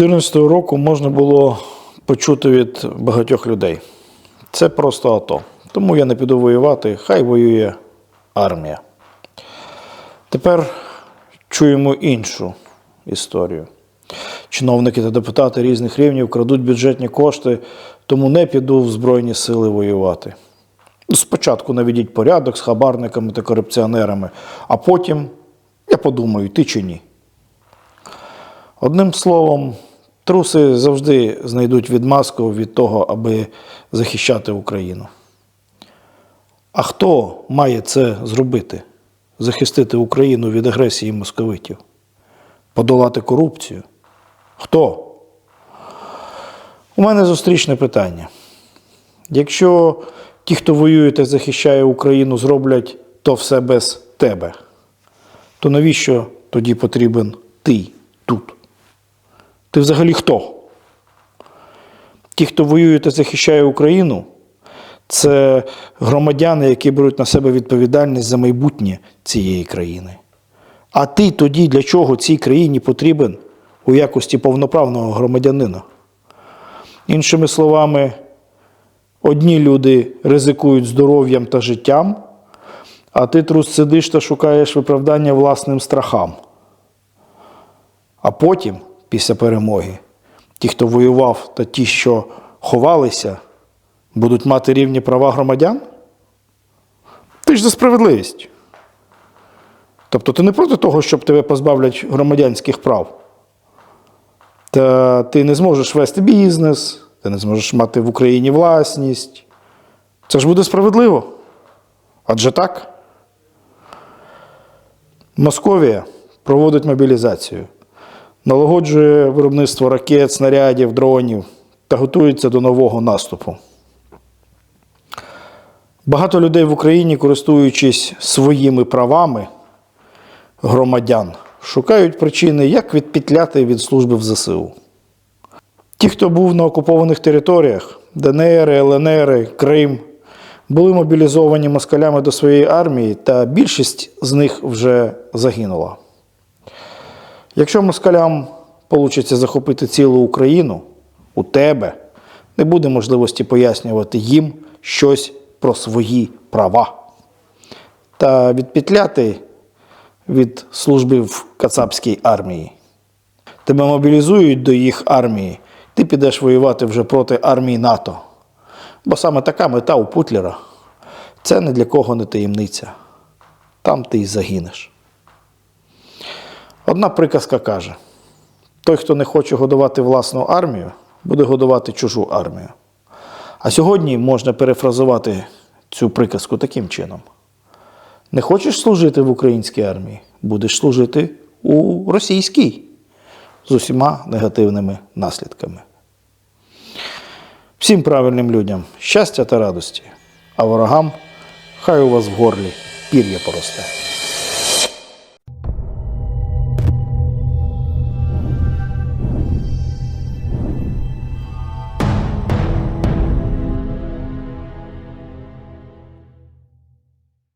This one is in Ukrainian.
2014 року можна було почути від багатьох людей. Це просто АТО. Тому я не піду воювати, хай воює армія. Тепер чуємо іншу історію. Чиновники та депутати різних рівнів крадуть бюджетні кошти, тому не піду в Збройні сили воювати. Спочатку наведіть порядок з хабарниками та корупціонерами, а потім я подумаю, ти чи ні. Одним словом, труси завжди знайдуть відмазку від того, аби захищати Україну. А хто має це зробити? Захистити Україну від агресії московитів? Подолати корупцію? Хто? У мене зустрічне питання. Якщо ті, хто воює та захищає Україну, зроблять то все без тебе, то навіщо тоді потрібен ти тут? Ти взагалі хто? Ті, хто воює та захищає Україну, це громадяни, які беруть на себе відповідальність за майбутнє цієї країни. А ти тоді для чого цій країні потрібен у якості повноправного громадянина? Іншими словами, одні люди ризикують здоров'ям та життям, а ти трус сидиш та шукаєш виправдання власним страхам. А потім, після перемоги, ті, хто воював, та ті, що ховалися, будуть мати рівні права громадян? Ти ж за справедливість. Тобто ти не проти того, щоб тебе позбавлять громадянських прав. Та ти не зможеш вести бізнес, ти не зможеш мати в Україні власність. Це ж буде справедливо. Адже так. Московія проводить мобілізацію, налагоджує виробництво ракет, снарядів, дронів та готується до нового наступу. Багато людей в Україні, користуючись своїми правами громадян, шукають причини, як відпетляти від служби в ЗСУ. Ті, хто був на окупованих територіях ДНР, ЛНР, Крим, були мобілізовані москалями до своєї армії, та більшість з них вже загинула. Якщо москалям вийде захопити цілу Україну, у тебе не буде можливості пояснювати їм щось про свої права. Та відпетляти від служби в кацапській армії. Тебе мобілізують до їх армії, ти підеш воювати вже проти армії НАТО. Бо саме така мета у Путлера це не для кого не таємниця. Там ти й загинеш. Одна приказка каже: той, хто не хоче годувати власну армію, буде годувати чужу армію. А сьогодні можна перефразувати цю приказку таким чином: не хочеш служити в українській армії, будеш служити у російській з усіма негативними наслідками. Всім правильним людям щастя та радості, а ворогам хай у вас в горлі пір'я поросте.